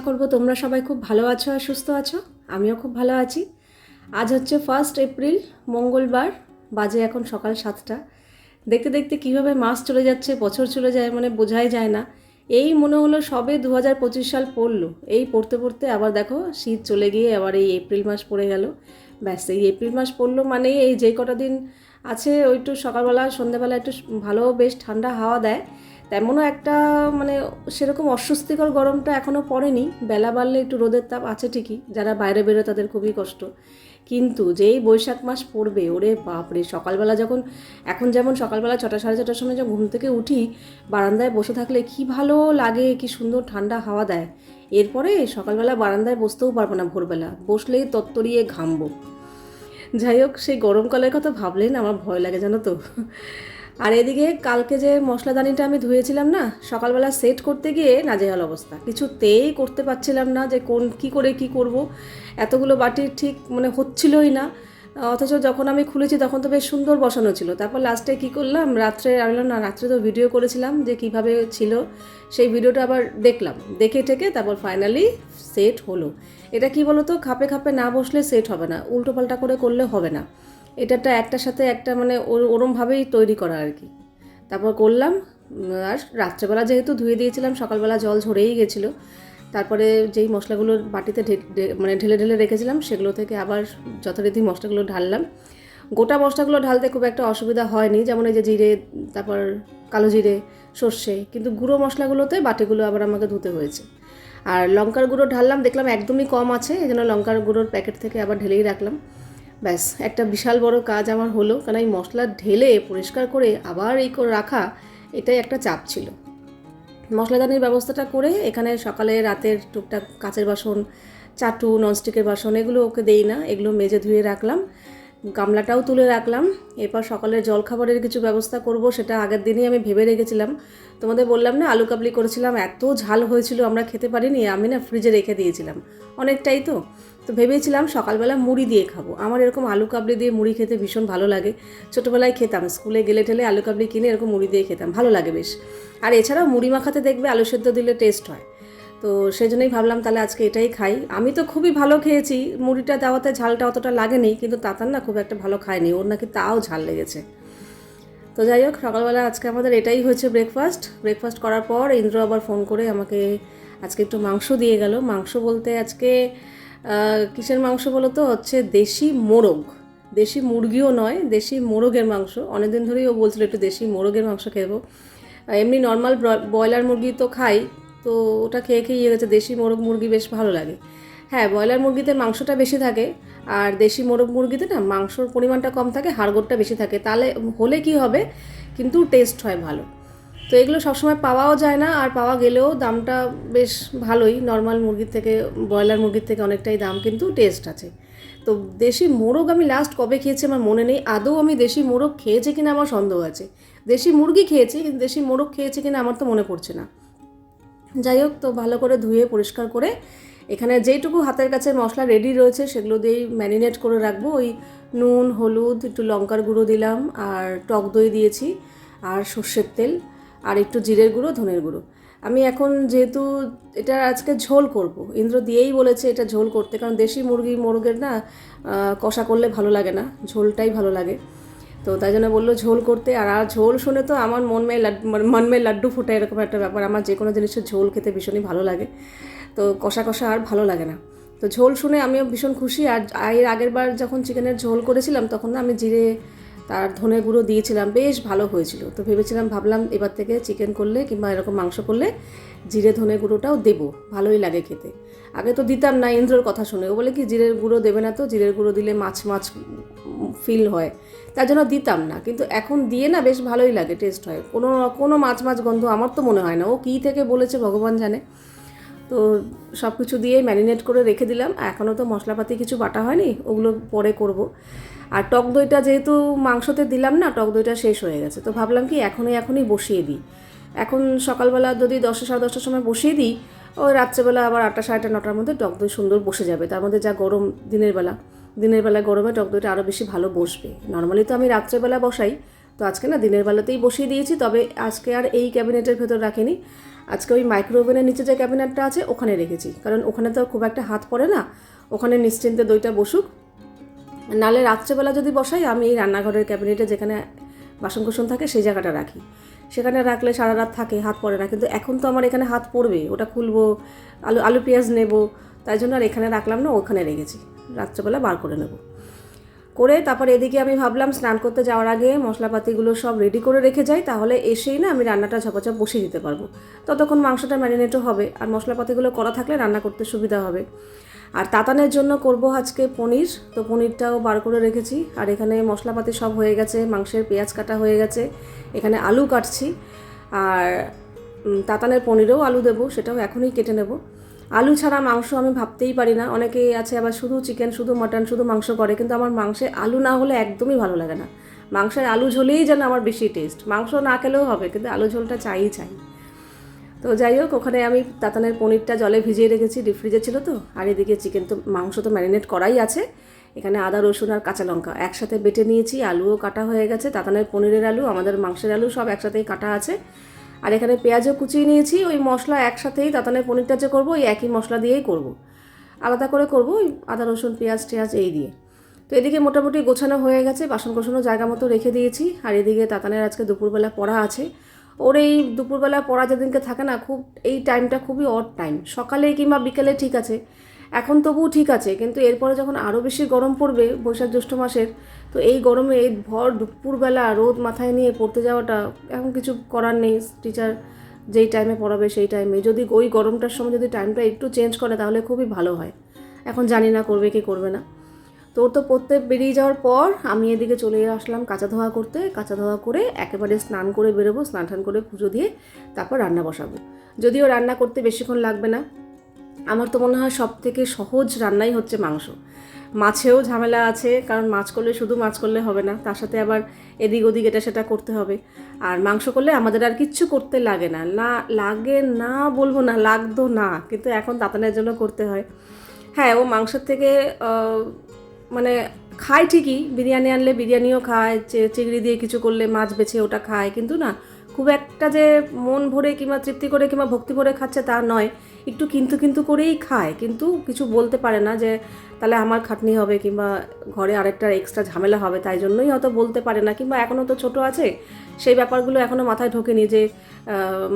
আশা করব তোমরা সবাই খুব ভালো আছো আর সুস্থ আছো। আমিও খুব ভালো আছি। আজ হচ্ছে ফার্স্ট এপ্রিল মঙ্গলবার, বাজে এখন সকাল সাতটা। দেখতে দেখতে কীভাবে মাস চলে যাচ্ছে, বছর চলে যায় মানে বোঝাই যায় না। এই মনে হলো সবে দু হাজার পঁচিশ সাল পড়ল। এই পড়তে পড়তে আবার দেখো শীত চলে গিয়ে আবার এই এপ্রিল মাস পড়ে গেল। ব্যাস, এই এপ্রিল মাস পড়ল মানে এই যে কটা দিন আছে, ওই একটু সকালবেলা, সন্ধ্যাবেলা একটু ভালো বেশ ঠান্ডা হাওয়া দেয়। তেমনও একটা মানে সেরকম অস্বস্তিকর গরমটা এখনও পড়েনি। বেলা বাড়লে একটু রোদের তাপ আছে ঠিকই, যারা বাইরে বেরোয় তাদের খুবই কষ্ট। কিন্তু যেই বৈশাখ মাস পড়বে, ওরে বাপরে, সকালবেলা যখন, এখন যেমন সকালবেলা ছটা, সাড়ে ছটার সময় যখন ঘুম থেকে উঠি, বারান্দায় বসে থাকলে কি ভালো লাগে, কি সুন্দর ঠান্ডা হাওয়া দেয়। এরপরে সকালবেলা বারান্দায় বসতেও পারব না ভোরবেলা, বসলেই তত্তরিয়ে ঘামবো। যাই হোক, সেই গরমকালের কথা ভাবলেই না আমার ভয় লাগে, জানো তো। আর এদিকে কালকে যে মশলাদানিটা আমি ধুয়েছিলাম না, সকালবেলা সেট করতে গিয়ে নাজেহাল অবস্থা। কিছুতেই করতে পারছিলাম না যে কোন কি করে কি করব। এতগুলো বাটি ঠিক মানে হচ্ছিলই না। অথচ যখন আমি খুলেছি তখন তো বেশ সুন্দর বসানো ছিল। তারপর লাস্টে কি করলাম? রাত্রে আমি না, রাত্রে তো ভিডিও করেছিলাম যে কীভাবে ছিল। সেই ভিডিওটা আবার দেখলাম। দেখে টেকে তারপর ফাইনালি সেট হলো। এটা কি বলো তো খাপে খাপে না বসলে সেট হবে না। উল্টো পাল্টা করে করলে হবে না। এটাটা একটার সাথে একটা মানে ওর- ওরমভাবেই তৈরি করা আর কি। তারপর করলাম আর রাত্রেবেলা যেহেতু ধুয়ে দিয়েছিলাম, সকালবেলা জল ঝরেই গেছিল। তারপরে যেই মশলাগুলো বাটিতে মানে ঢেলে ঢেলে রেখেছিলাম, সেগুলো থেকে আবার যথারীতি মশলাগুলো ঢাললাম। গোটা মশলাগুলো ঢালতে খুব একটা অসুবিধা হয়নি। যেমন এই যে জিরে, তারপর কালো জিরে সর্ষে, কিন্তু গুঁড়ো মশলাগুলোতে বাটিগুলো আবার আমাকে ধুতে হয়েছে। আর লঙ্কার গুঁড়ো ঢাললাম, দেখলাম একদমই কম আছে, এই জন্য লঙ্কার গুঁড়োর প্যাকেট থেকে আবার ঢেলেই রাখলাম। ব্যাস, একটা বিশাল বড় কাজ আমার হলো কারণ এই মশলা ঢেলে পরিষ্কার করে আবার এই করে রাখা, এটাই একটা চাপ ছিল। মশলাদানির ব্যবস্থাটা করে এখানে সকালে রাতের টুকটাক কাচের বাসন, চাটু, ননস্টিকের বাসন, এগুলো ওকে দেই না, এগুলো মেজে ধুয়ে রাখলাম। গামলাটাও তুলে রাখলাম। এরপর সকালের জলখাবারের কিছু ব্যবস্থা করব, সেটা আগের দিনই আমি ভেবে রেখেছিলাম। তোমাদের বললাম না, আলু কাবলি করেছিলাম, এত ঝাল হয়েছিল, আমরা খেতে পারিনি, আমি না ফ্রিজে রেখে দিয়েছিলাম। অনেকটাই তো। তো ভেবেছিলাম সকালবেলা মুড়ি দিয়ে খাব। আমার এরকম আলু কাবলি দিয়ে মুড়ি খেতে ভীষণ ভালো লাগে। ছোটোবেলায় খেতাম, স্কুলে গেলে ঠেলে আলু কাবলি কিনে এরকম মুড়ি দিয়ে খেতাম, ভালো লাগে বেশ। আর এছাড়াও মুড়ি মাখাতে দেখবে আলু সেদ্ধ দিলে টেস্ট হয়। তো সেই জন্যই ভাবলাম তাহলে আজকে এটাই খাই। আমি তো খুবই ভালো খেয়েছি, মুড়িটা, দেওয়াতে ঝালটা অতটা লাগেনি, কিন্তু তাতার না খুব একটা ভালো খায়নি, ওর নাকি তাও ঝাল লেগেছে। তো যাই হোক, সকালবেলা আজকে আমাদের এটাই হয়েছে ব্রেকফাস্ট ব্রেকফাস্ট করার পর ইন্দ্র আবার ফোন করে আমাকে আজকে একটু মাংস দিয়ে গেল। মাংস বলতে আজকে কিসের মাংস বলো তো? হচ্ছে দেশি মোরগ। দেশি মুরগিও নয়, দেশি মোরগের মাংস। অনেকদিন ধরেই ও বলছিল একটু দেশি মোরগের মাংস খেবো এমনি নর্মাল ব্রয়লার মুরগি তো খাই তো ওটা খেয়ে খেয়ে ইয়ে গেছে। দেশি মোরগ মুরগি বেশ ভালো লাগে। হ্যাঁ ব্রয়লার মুরগিতে মাংসটা বেশি থাকে আর দেশি মোরগ মুরগিতে না মাংসর পরিমাণটা কম থাকে, হাড়গোড়টা বেশি থাকে। তাহলে হলে কি হবে? কিন্তু টেস্ট হয় ভালো। তো এগুলো সবসময় পাওয়াও যায় না আর পাওয়া গেলেও দামটা বেশ ভালোই। নর্মাল মুরগির থেকে, ব্রয়লার মুরগির থেকে অনেকটাই দাম কিন্তু টেস্ট আছে। তো দেশি মোরগ আমি লাস্ট কবে খেয়েছি আমার মনে নেই। আদৌ আমি দেশি মোরগ খেয়েছি কিনা আমার সন্দেহ আছে। দেশি মুরগি খেয়েছি, কিন্তু দেশি মোরগ খেয়েছি কিনা আমার তো মনে পড়ছে না। যাই হোক, তো ভালো করে ধুয়ে, পরিষ্কার করে এখানে যেইটুকু হাতের কাছে মশলা রেডি রয়েছে সেগুলো দিয়েই ম্যারিনেট করে রাখব। ওই নুন, হলুদ, একটু লঙ্কার গুঁড়ো দিলাম আর টক দই দিয়েছি আর সর্ষের তেল আর একটু জিরের গুঁড়ো, ধনের গুঁড়ো। আমি এখন যেহেতু এটা আজকে ঝোল করব, ইন্দ্র দিয়েই বলেছে এটা ঝোল করতে, কারণ দেশি মুরগি, মোরগের না কষা করলে ভালো লাগে না, ঝোলটাই ভালো লাগে। তো তাই জন্য বলল ঝোল করতে। আর আর ঝোল শুনে তো আমার মন মেয়ে লাড্ডু মন মেয়ে লাড্ডু ফুটে এরকম একটা ব্যাপার। আমার যে কোনো জিনিসের ঝোল খেতে ভীষণই ভালো লাগে। তো কষা কষা আর ভালো লাগে না। তো ঝোল শুনে আমিও ভীষণ খুশি। আর এর আগের বার যখন চিকেনের ঝোল করেছিলাম তখন না আমি জিরে, তার ধনে গুঁড়ো দিয়েছিলাম। বেশ ভালো হয়েছিল। তো ভেবেছিলাম, ভাবলাম এবার থেকে চিকেন করলে কিংবা এরকম মাংস করলে জিরে ধনে গুঁড়োটাও দেবো। ভালোই লাগে খেতে। আগে তো দিতাম না, ইন্দ্রর কথা শুনে। ও বলে কি, জিরের গুঁড়ো দেবে না তো, জিরের গুঁড়ো দিলে মাছ মাছ ফিল হয়। তার জন্য দিতাম না। কিন্তু এখন দিয়ে না বেশ ভালোই লাগে টেস্ট হয়। কোনো কোনো মাছ মাছ গন্ধ আমার তো মনে হয় না। ও কী থেকে বলেছে ভগবান জানে। তো সব কিছু দিয়ে ম্যারিনেট করে রেখে দিলাম। এখনও তো মশলাপাতি কিছু বাটা হয়নি, ওগুলো পরে করব। আর টক দইটা যেহেতু মাংসতে দিলাম না, টক দইটা শেষ হয়ে গেছে। তো ভাবলাম কি, এখনই এখনই বসিয়ে দিই। এখন সকালবেলা যদি দশটা, সাড়ে দশটার সময় বসিয়ে দিই ওই রাত্রেবেলা আবার আটটা সাড়ে নটার মধ্যে টক দই সুন্দর বসে যাবে। তার মধ্যে যা গরম দিনের বেলা দিনের বেলা গরমে টক দইটা আরও বেশি ভালো বসবে। নর্মালি তো আমি রাত্রেবেলা বসাই, তো আজকে না দিনের বেলাতেই বসিয়ে দিয়েছি, তবে আজকে আর এই ক্যাবিনেটের ভেতর রাখিনি। আজকে ওই মাইক্রো ওভেনের নিচে যে ক্যাবিনেটটা আছে, ওখানে রেখেছি। কারণ ওখানে তো খুব একটা হাত পড়ে না, ওখানে নিশ্চিন্তে দইটা বসুক। নালে রাত্রেবেলা যদি বসাই, আমি এই রান্নাঘরের ক্যাবিনেটে যেখানে বাসন কোসন থাকে, সেই জায়গাটা রাখি। সেখানে রাখলে সারা রাত থাকে, হাত পড়ে না। কিন্তু এখন তো আমার এখানে হাত পড়বে, ওটা খুলবো, আলু আলু পেঁয়াজ নেব, তাই জন্য আর এখানে রাখলাম না, ওখানে রেখেছি। রাত্রেবেলা বার করে নেব। করে তারপর এদিকে আমি ভাবলাম স্নান করতে যাওয়ার আগে মশলাপাতিগুলো সব রেডি করে রেখে যাই, তাহলে এসেই না আমি রান্নাটা ঝপাঝপ বসিয়ে দিতে পারব। ততক্ষণ মাংসটা ম্যারিনেটও হবে, আর মশলাপাতিগুলো করা থাকলে রান্না করতে সুবিধা হবে। আর তাতানের জন্য করব আজকে পনির। তো পনিরটাও বার করে রেখেছি। আর এখানে মশলাপাতি সব হয়ে গেছে, মাংসের পেঁয়াজ কাটা হয়ে গেছে। এখানে আলু কাটছি। আর তাতানের পনিরেও আলু দেবো, সেটাও এখনই কেটে নেব। আলু ছাড়া মাংস আমি ভাবতেই পারি না। অনেকেই আছে আবার শুধু চিকেন, শুধু মাটন, শুধু মাংস করে, কিন্তু আমার মাংসে আলু না হলে একদমই ভালো লাগে না। মাংসের আলু ঝোলেই যেন আমার বেশি টেস্ট মাংস না খেলেও হবে, কিন্তু আলু ঝোলটা চাই চাই। তো যাই হোক, ওখানে আমি তাতানের পনিরটা জলে ভিজিয়ে রেখেছি ডিপ ফ্রিজে ছিল তো। আর এদিকে চিকেন তো, মাংস তো ম্যারিনেট করাই আছে। এখানে আদা, রসুন আর কাঁচা লঙ্কা একসাথে বেটে নিয়েছি, আলুও কাটা হয়ে গেছে। তাতানের পনিরের আলু, আমাদের মাংসের আলু সব একসাথেই কাটা আছে। আর এখানে পেঁয়াজও কুচিয়ে নিয়েছি, ওই মশলা একসাথেই তাতানের পনিরটা যে করব, ওই একই মশলা দিয়েই করব। আলাদা করে করব ওই আদা, রসুন, পেঁয়াজ, টেয়াজ এই দিয়ে। তো এদিকে মোটামুটি গোছানো হয়ে গেছে বাসন কোসনও জায়গা মতো রেখে দিয়েছি। আর এদিকে তাতানের আজকে দুপুরবেলা পড়া আছে। ওর এই দুপুরবেলা পড়া যেদিনকে থাকে না, খুব এই টাইমটা খুবই অড টাইম সকালে কিংবা বিকেলে ঠিক আছে, এখন তবুও ঠিক আছে, কিন্তু এরপরে যখন আরও বেশি গরম পড়বে বৈশাখ জ্যৈষ্ঠ মাসের, তো এই গরমে এই ভর দুপুরবেলা রোদ মাথায় নিয়ে পড়তে যাওয়াটা এখন কিছু করার নেই। টিচার যেই টাইমে পড়াবে সেই টাইমে যদি ওই গরমটার সময় যদি টাইমটা একটু চেঞ্জ করে তাহলে খুবই ভালো হয়। এখন জানি না করবে কি করবে না। তো ওর তো পড়তে বেরিয়ে যাওয়ার পর আমি এদিকে চলে আসলাম কাঁচা ধোয়া করতে। কাঁচা ধোয়া করে একেবারে স্নান করে বেরোবো, স্নান টান করে পুজো দিয়ে তারপর রান্না বসাবো। যদিও রান্না করতে বেশিক্ষণ লাগবে না। আমার তো মনে হয় সব থেকে সহজ রান্নাই হচ্ছে মাংস। মাছেও ঝামেলা আছে, কারণ মাছ করলে শুধু মাছ করলে হবে না, তার সাথে আবার এদিক ওদিক এটা সেটা করতে হবে। আর মাংস করলে আমাদের আর কিচ্ছু করতে লাগে না। না, লাগে না বলব না, লাগতো না, কিন্তু এখন তাতানের জন্য করতে হয়। হ্যাঁ ও মাংসের থেকে মানে খায় ঠিকই, বিরিয়ানি আনলে বিরিয়ানিও খায় চিংড়ি দিয়ে কিছু করলে মাছ বেছে ওটা খায়, কিন্তু না, খুব একটা যে মন ভরে কিংবা তৃপ্তি করে কিংবা ভক্তি ভরে খাচ্ছে তা নয়, একটু কিন্তু কিন্তু করেই খায়, কিন্তু কিছু বলতে পারে না যে, তাহলে আমার খাটনি হবে কিংবা ঘরে আরেকটা এক্সট্রা ঝামেলা হবে, তাই জন্যই হয়তো বলতে পারে না, কিংবা এখনও তো ছোট আছে, সেই ব্যাপারগুলো এখনও মাথায় ঢোকেনি যে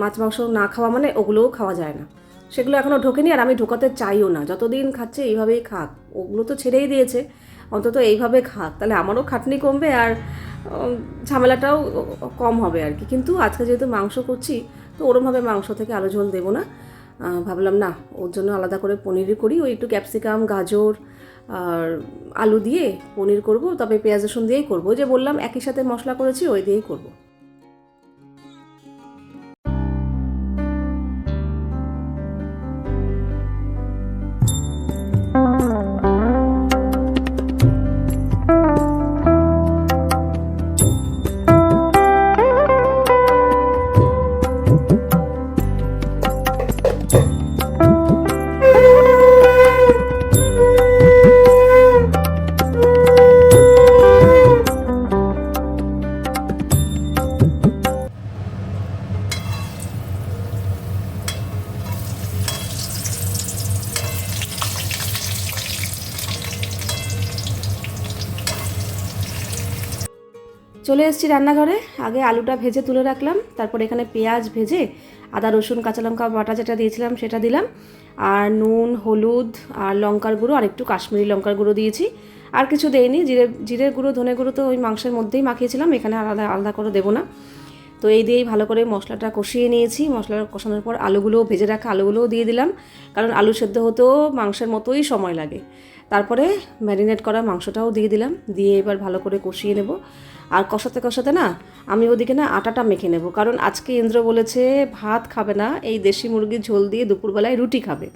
মাছ, মাংস না খাওয়া মানে ওগুলোও খাওয়া যায় না, সেগুলো এখনও ঢোকেনি আর আমি ঢোকাতে চাইও না, যতদিন খাচ্ছে এইভাবেই খাক, ওগুলো তো ছেড়েই দিয়েছে অন্তত এইভাবে খাক তাহলে আমারও খাটনি কমবে আর ঝামেলাটাও কম হবে আর কি। কিন্তু আজকে যেহেতু মাংস করছি, তো ওরমভাবে মাংস থেকে আলো ঝোল দেবো না। ভাবলাম না, ওর জন্য আলাদা করে পনিরই করি। ওই একটু ক্যাপসিকাম, গাজর আর আলু দিয়ে পনির করব, তবে পেঁয়াজ রসুন দিয়েই করব। যে বললাম, একই সাথে মশলা করেছি, ওই দিয়েই করব। এসেছি রান্নাঘরে। আগে আলুটা ভেজে তুলে রাখলাম, তারপর এখানে পেঁয়াজ ভেজে আদা, রসুন, কাঁচা লঙ্কা, বাটা যেটা দিয়েছিলাম সেটা দিলাম। আর নুন, হলুদ আর লঙ্কার গুঁড়ো আর একটু কাশ্মীরি লঙ্কার গুঁড়ো দিয়েছি। আর কিছু দেইনি, জিরে, জিরের গুঁড়ো, ধনে গুঁড়ো তো ওই মাংসের মধ্যেই মাখিয়েছিলাম, এখানে আলাদা আলাদা করে দেবো না। তো এই দিয়েই ভালো করে মশলাটা কষিয়ে নিয়েছি। মশলাটা কষানোর পর আলুগুলো ভেজে রাখা আলুগুলোও দিয়ে দিলাম, কারণ আলু সেদ্ধ হতেও মাংসের মতোই সময় লাগে। তারপরে ম্যারিনেট করা মাংসটাও দিয়ে দিলাম, দিয়ে এবার ভালো করে কষিয়ে নেব। আর কষাতে কষাতে না আমি ওদিকে না আটাটা মেখে নেব। কারণ আজকে ইন্দ্র বলেছে ভাত খাবে না, এই দেশি মুরগির ঝোল দিয়ে দুপুরবেলায় রুটি খাবে।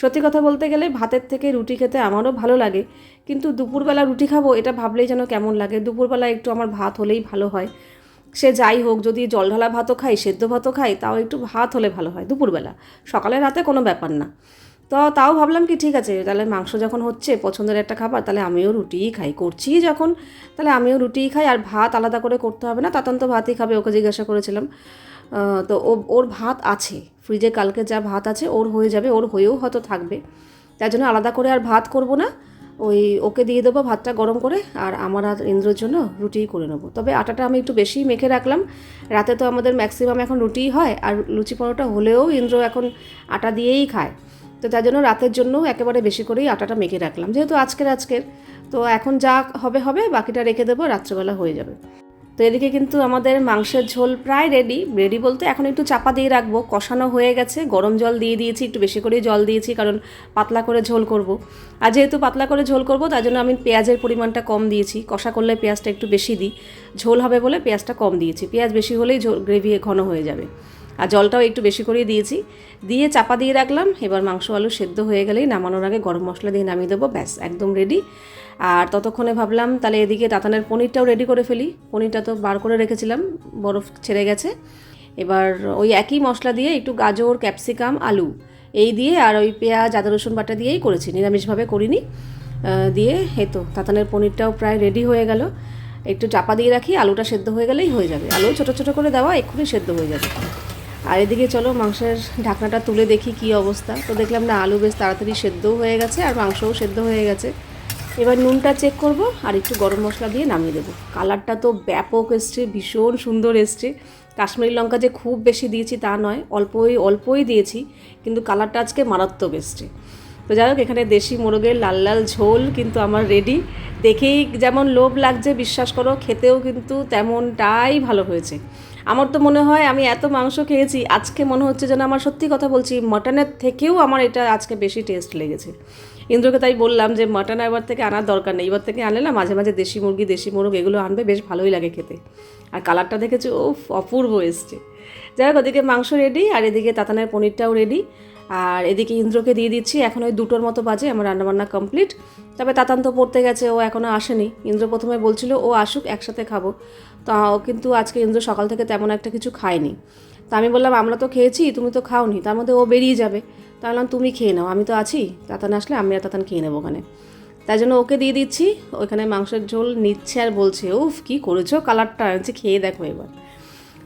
সত্যি কথা বলতে গেলে ভাতের থেকে রুটি খেতে আমারও ভালো লাগে, কিন্তু দুপুরবেলা রুটি খাব এটা ভাবলেই যেন কেমন লাগে। দুপুরবেলা একটু আমার ভাত হলেই ভালো হয়। সে যাই হোক, যদি জল ঢালা ভাতও খাই, সেদ্ধ ভাতও খাই, তাও একটু ভাত হলে ভালো হয় দুপুরবেলা। সকালে রাতে কোনো ব্যাপার না। তো তাও ভাবলাম কি ঠিক আছে, তাহলে মাংস যখন হচ্ছে পছন্দের একটা খাবার, তাহলে আমিও রুটিই খাই। করছি যখন, তাহলে আমিও রুটিই খাই আর ভাত আলাদা করে করতে হবে না, তাতন তো ভাতই খাবে, ওকে জিজ্ঞাসা করেছিলাম। তো ও, ওর ভাত আছে, ফ্রিজে কালকে যা ভাত আছে ওর হয়ে যাবে, ওর হয়েও হয়তো থাকবে। তাই জন্য আলাদা করে আর ভাত করব না, ওই ওকে দিয়ে দেবো ভাতটা গরম করে আর আমার আর ইন্দ্রর জন্য রুটিই করে নেব। তবে আটাটা আমি একটু বেশি মেখে রাখলাম, রাতে তো আমাদের ম্যাক্সিমাম এখন রুটিই হয় আর লুচি পরোটা হলেও ইন্দ্র এখন আটা দিয়েই খায়। তো তার জন্য রাতের জন্য একেবারে বেশি করেই আটাটা মেখে রাখলাম। যেহেতু আজকের আজকের, তো এখন যা হবে হবে, বাকিটা রেখে দেবো, রাত্রেবেলা হয়ে যাবে। তো এদিকে কিন্তু আমাদের মাংসের ঝোল প্রায় রেডি রেডি বলতে এখন একটু চাপা দিয়ে রাখব, কষানো হয়ে গেছে। গরম জল দিয়ে দিয়েছি, একটু বেশি করেই জল দিয়েছি, কারণ পাতলা করে ঝোল করব। আর যেহেতু পাতলা করে ঝোল করব, তার জন্য আমি পেঁয়াজের পরিমাণটা কম দিয়েছি। কষা করলে পেঁয়াজটা একটু বেশি দিই। ঝোল হবে বলে পেঁয়াজটা কম দিয়েছি। পেঁয়াজ বেশি হলেই ঝোল গ্রেভি ঘন হয়ে যাবে। আর জলটাও একটু বেশি করেই দিয়েছি। দিয়ে চাপা দিয়ে রাখলাম। এবার মাংস আলু সেদ্ধ হয়ে গেলেই নামানোর আগে গরম মশলা দিয়ে নামিয়ে দেবো। ব্যাস, একদম রেডি আর ততক্ষণে ভাবলাম, তাহলে এদিকে তাতানের পনিরটাও রেডি করে ফেলি। পনিরটা তো বার করে রেখেছিলাম, বরফ ছেড়ে গেছে। এবার ওই একই মশলা দিয়ে একটু গাজর, ক্যাপসিকাম, আলু এই দিয়ে আর ওই পেঁয়াজ, আদা, রসুন বাটা দিয়েই করেছি। নিরামিষভাবে করিনি। দিয়ে এই তো তাতানের পনিরটাও প্রায় রেডি হয়ে গেল। একটু চাপা দিয়ে রাখি, আলুটা সেদ্ধ হয়ে গেলেই হয়ে যাবে। আলু ছোটো ছোটো করে দেওয়া, এক্ষুনি সেদ্ধ হয়ে যাবে। আর এদিকে চলো মাংসের ঢাকনাটা তুলে দেখি কি অবস্থা। তো দেখলাম না আলু বেশ তাড়াতাড়ি সেদ্ধও হয়ে গেছে আর মাংসও সেদ্ধ হয়ে গেছে। এবার নুনটা চেক করব আর একটু গরম মশলা দিয়ে নামিয়ে দেবো। কালারটা তো ব্যাপক এসছে, ভীষণ সুন্দর এসছে। কাশ্মীরি লঙ্কা যে খুব বেশি দিয়েছি তা নয়, অল্পই অল্পই দিয়েছি, কিন্তু কালারটা আজকে মারাত্মক এসছে। তো যাই হোক, এখানে দেশি মোরগের লাল লাল ঝোল কিন্তু আমার রেডি দেখেই যেমন লোভ লাগছে, বিশ্বাস করো, খেতেও কিন্তু তেমনটাই ভালো হয়েছে। আমার তো মনে হয় আমি এত মাংস খেয়েছি, আজকে মনে হচ্ছে যেন আমার সত্যি কথা বলছি, মাটনের থেকেও আমার এটা আজকে বেশি টেস্ট লেগেছে। ইন্দ্রকে তাই বললাম যে, মাটন এবার থেকে আনার দরকার নেই। এবার থেকে আনলে না মাঝে মাঝে দেশি মুরগি, দেশি মোরগ এগুলো আনবে, বেশ ভালোই লাগে খেতে। আর কালারটা দেখেছি? ও অপূর্ব এসছে। যাই হোক, ওদিকে মাংস রেডি আর এদিকে তাতানের পনিরটাও রেডি আর এদিকে ইন্দ্রকে দিয়ে দিচ্ছি, এখন ওই দুটোর মতো বাজে, আমার রান্নাবান্না কমপ্লিট তবে তাতান তো পড়তে গেছে, ও এখনও আসেনি। ইন্দ্র প্রথমে বলছিল, ও আসুক, একসাথে খাব। তা ও কিন্তু আজকে ইন্দ্র সকাল থেকে তেমন একটা কিছু খায়নি। তা আমি বললাম, আমরা তো খেয়েছি, তুমি তো খাওনি। তার মধ্যে ও বেরিয়ে যাবে। তা বললাম, তুমি খেয়ে নাও, আমি তো আছি। তাতান আসলে, আমি আর তাতান খেয়ে নেব ওখানে। তাই জন্য ওকে দিয়ে দিচ্ছি। ওইখানে মাংসের ঝোল নিচ্ছে আর বলছে, উফ, কী করেছ? কালারটা আনছি খেয়ে দেখো এবার।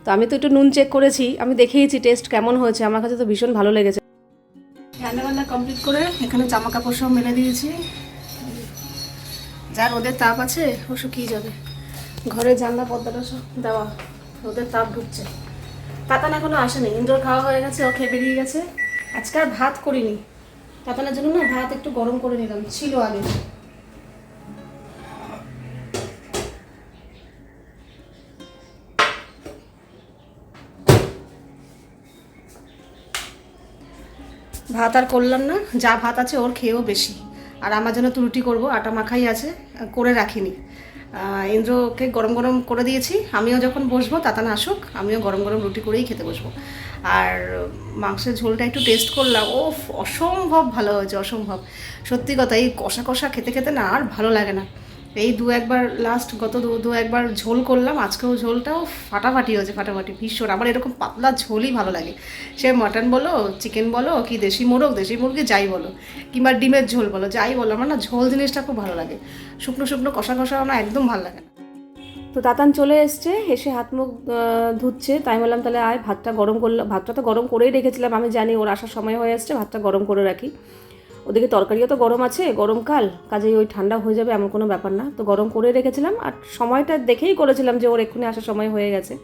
তো আমি তো একটু নুন চেক করেছি, আমি দেখেইছি টেস্ট কেমন হয়েছে। আমার কাছে তো ভীষণ ভালো লেগেছে। রান্নাবান্না কমপ্লিট করে এখানে জামা কাপড় সব মেলে দিয়েছি। যা রোদের তাপ আছে ও শুকিয়ে যাবে। ঘরের জানলা, পর্দাটা সব দেওয়া। রোদের তাপ ঢুকছে। তাতান এখনও আসেনি। ইন্দোর খাওয়া হয়ে গেছে, ও খেয়ে বেরিয়ে গেছে। আজকে আর ভাত করিনি। তাতানের জন্য না ভাত একটু গরম করে নিলাম, ছিল আগে। ভাত আর করলাম না, যা ভাত আছে ওর খেয়েও বেশি। আর আমার জন্য তো রুটি করব, আটা মাখাই আছে, করে রাখিনি। ইন্দ্রকে গরম গরম করে দিয়েছি। আমিও যখন বসবো, তাতান আসুক, আমিও গরম গরম রুটি করেই খেতে বসবো। আর মাংসের ঝোলটা একটু টেস্ট করলাম ও অসম্ভব ভালো হয়েছে, অসম্ভব। সত্যি কথা, এই কষা কষা খেতে খেতে না আর ভালো লাগে না। এই দু একবার লাস্ট গত দু দু একবার ঝোল করলাম, আজকেও ঝোলটাও ফাটাফাটি হয়েছে, ফাটাফাটি, ভীষণ। আমার এরকম পাতলা ঝোলই ভালো লাগে। সে মাটন বলো চিকেন বলো, কি দেশি মোরগ, দেশি মুরগি, যাই বলো, কিংবা ডিমের ঝোল বলো, যাই বলো, আমার না ঝোল জিনিসটা খুব ভালো লাগে। শুকনো শুকনো, কষা কষা আমার একদম ভালো লাগে না। তো তাতান চলে এসছে, এসে হাত মুখ ধুচ্ছে, তাই বললাম তাহলে আয়, ভাতটা গরম করলাম ভাতটা তো গরম করেই রেখেছিলাম, আমি জানি ওর আসার সময় হয়ে আসছে ভাতটা গরম করে রাখি। ওদিকে তরকারিও তো গরম আছে গরমকাল কাজেই ওই ঠান্ডা হয়ে যাবে এমন কোনো ব্যাপার না। তো গরম করে রেখেছিলাম আর সময়টা দেখেই করেছিলাম যে ওর এক্ষুনি আসার সময় হয়ে গেছে।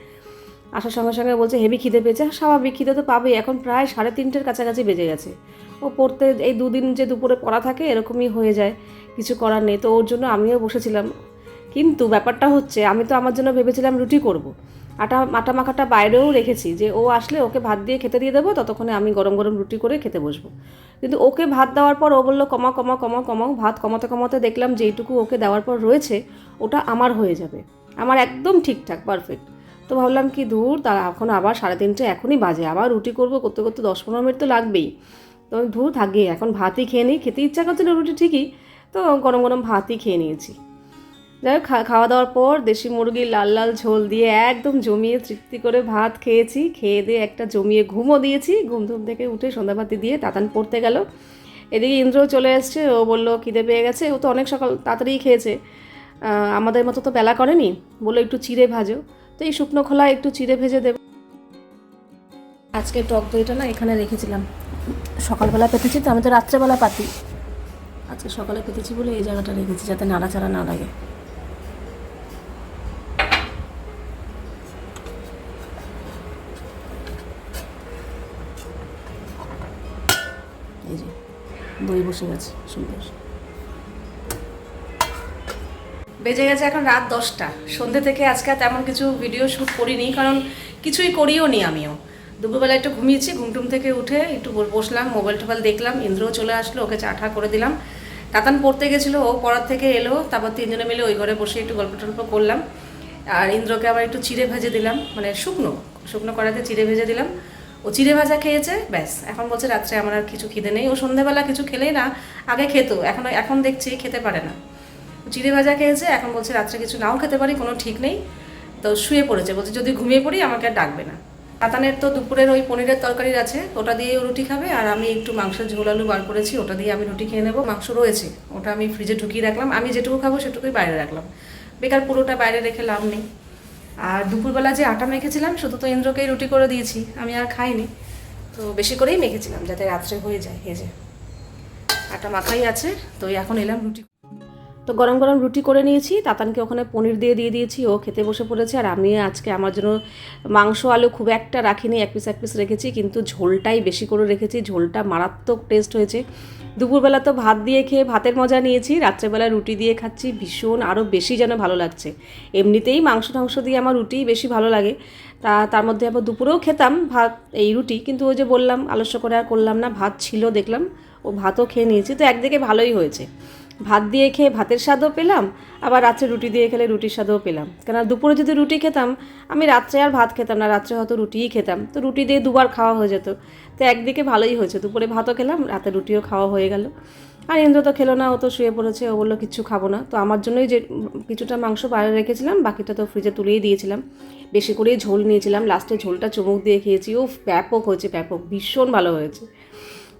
আসার সঙ্গে সঙ্গে বলছে, হেভি খিদে পেয়েছে। স্বাভাবিক, খিদে তো পাবেই। এখন প্রায় সাড়ে তিনটের কাছাকাছি বেজে গেছে। ও পড়তে, এই দুদিন যে দুপুরে পড়া থাকে, এরকমই হয়ে যায়। কিছু করার নেই। তো ওর জন্য আমিও বসেছিলাম। কিন্তু ব্যাপারটা হচ্ছে, আমি তো আমার জন্য ভেবেছিলাম রুটি করব। আটা আটা মাখাটা বাইরেও রেখেছি যে ও আসলে ওকে ভাত দিয়ে খেতে দিয়ে দেবো, ততক্ষণে আমি গরম গরম রুটি করে খেতে বসবো। কিন্তু ওকে ভাত দেওয়ার পর ও বলল কমা কমা কমা কমাও, ভাত কমাতে কমাতে দেখলাম যেইটুকু ওকে দেওয়ার পর রয়েছে, ওটা আমার হয়ে যাবে। আমার একদম ঠিকঠাক পারফেক্ট তো ভাবলাম কি দূর তা এখন আবার সাড়ে তিনটে, এখনই বাজে, আবার রুটি করব, করতে করতে দশ পনেরো মিনিট তো লাগবেই। তো ধূর, থাকে, এখন ভাতই খেয়ে নিই, খেতে ইচ্ছা করছিল রুটি ঠিকই, তো গরম গরম ভাতই খেয়ে নিয়েছি। যাই হোক খাওয়া দাওয়ার পর দেশি মুরগির লাল লাল ঝোল দিয়ে একদম জমিয়ে তৃপ্তি করে ভাত খেয়েছি। খেয়ে দিয়ে একটা জমিয়ে ঘুমও দিয়েছি। ঘুম ধুম থেকে উঠে সন্ধ্যাবাতি দিয়ে তাতান পড়তে গেল। এদিকে ইন্দ্রও চলে এসছে। ও বলল, খিদে পেয়ে গেছে? ও তো অনেক সকাল তাড়াতাড়ি খেয়েছে। আমাদের মতো তো বেলা করেনি? বলল, একটু চিড়ে ভাজো। তো এই শুকনো খোলা একটু চিড়ে ভেজে দেবো। আজকে টক দইটা না এখানে রেখেছিলাম। সকালবেলা পেতেছি তো, আমি তো রাত্রেবেলা পাতি। আজকে সকালে পেতেছি বলে এই জায়গাটা রেখেছি, যাতে নাড়াচাড়া না লাগে। দই বসে গেছে সুন্দর বেজে গেছে এখন রাত দশটা। সন্ধ্যে থেকে আজকে তেমন কিছু ভিডিও শ্যুট করিনি, কারণ কিছুই করিও নি আমিও। দুপুরবেলা একটু ঘুমিয়েছি ঘুমটুম থেকে উঠে একটু বসলাম মোবাইল টোবাইল দেখলাম, ইন্দ্রও চলে আসলো, ওকে চাঠা করে দিলাম। তাতান পড়তে গেছিল, ও পড়ার থেকে এলো, তারপর তিনজনে মিলে ওই ঘরে বসে একটু গল্প টল্প করলাম। আর ইন্দ্রকে আবার একটু চিড়ে ভেজে দিলাম মানে শুকনো শুকনো কড়াতে চিড়ে ভেজে দিলাম। ও চিড়ে ভাজা খেয়েছে, ব্যাস। এখন বলছে রাত্রে আমার আর কিছু খিদে নেই। ও সন্ধ্যেবেলা কিছু খেলেই না, আগে খেতো। এখন এখন দেখছি খেতে পারে না। চিড়ে ভাজা খেয়েছে, এখন বলছে রাত্রে কিছু নাও খেতে পারি, কোনো ঠিক নেই। তো শুয়ে পড়েছে, বলছে যদি ঘুমিয়ে পড়ি আমাকে আর ডাকবে না। কাতানের তো দুপুরের ওই পনিরের তরকারি আছে, ওটা দিয়ে রুটি খাবে, আর আমি একটু মাংসের ঝোল আলু বার করেছি, ওটা দিয়ে আমি রুটি খেয়ে নেব। মাংস রয়েছে, ওটা আমি ফ্রিজে ঢুকিয়ে রাখলাম। আমি যেটুকু খাব সেটুকুই বাইরে রাখলাম। বেকার পুরোটা বাইরে রেখে লাভ নেই। আর দুপুরবেলা যে আটা মেখেছিলাম, শুধু তো ইন্দ্রকেই রুটি করে দিয়েছি, আমি আর খাইনি। তো বেশি করেই মেখেছিলাম, যাতে রাত্রে হয়ে যায়, এই যে। আটা মাখাই আছে, তো এখন এলাম রুটি তো গরম গরম রুটি করে নিয়েছি, তাতানকে ওখানে পনির দিয়ে দিয়ে দিয়েছি, ও খেতে বসে পড়েছে, আর আমি আজকে আমার জন্য মাংস, আলু খুব একটা রাখিনি, এক পিস এক পিস রেখেছি, কিন্তু ঝোলটাই বেশি করে রেখেছি, ঝোলটা মারাত্মক টেস্ট হয়েছে। দুপুরবেলা তো ভাত দিয়ে খেয়ে ভাতের মজা নিয়েছি, রাত্রেবেলা রুটি দিয়ে খাচ্ছি, ভীষণ আরও বেশি যেন ভালো লাগছে। এমনিতেই মাংস টাংস দিয়ে আমার রুটিই বেশি ভালো লাগে, তা তার মধ্যে আবার দুপুরেও খেতাম ভাত, এই রুটি, কিন্তু ওই যে বললাম, আলস্য করে আর করলাম না, ভাত ছিল দেখলাম, ও ভাতও খেয়ে নিয়েছি, তো একদিকে ভালোই হয়েছে। ভাত দিয়ে খেয়ে ভাতের স্বাদও পেলাম, আবার রাত্রে রুটি দিয়ে খেলে রুটির স্বাদও পেলাম। কেন দুপুরে যদি রুটি খেতাম, আমি রাত্রে আর ভাত খেতাম না, রাত্রে হয়তো রুটিই খেতাম। তো রুটি দিয়ে দুবার খাওয়া হয়ে যেত। তো একদিকে ভালোই হয়েছে। দুপুরে ভাতও খেলাম, রাতে রুটিও খাওয়া হয়ে গেল। আর ইন্দ্র তো খেলো না, ও তো শুয়ে পড়েছে, ও বলল কিচ্ছু খাব না। তো আমার জন্যই যে কিছুটা মাংস বাইরে রেখেছিলাম, বাকিটা তো ফ্রিজে তুলেই দিয়েছিলাম। বেশি করেই ঝোল নিয়েছিলাম। লাস্টে ঝোলটা চুমুক দিয়ে খেয়েছি। ও ব্যাপক হয়েছে, ব্যাপক, ভীষণ ভালো হয়েছে।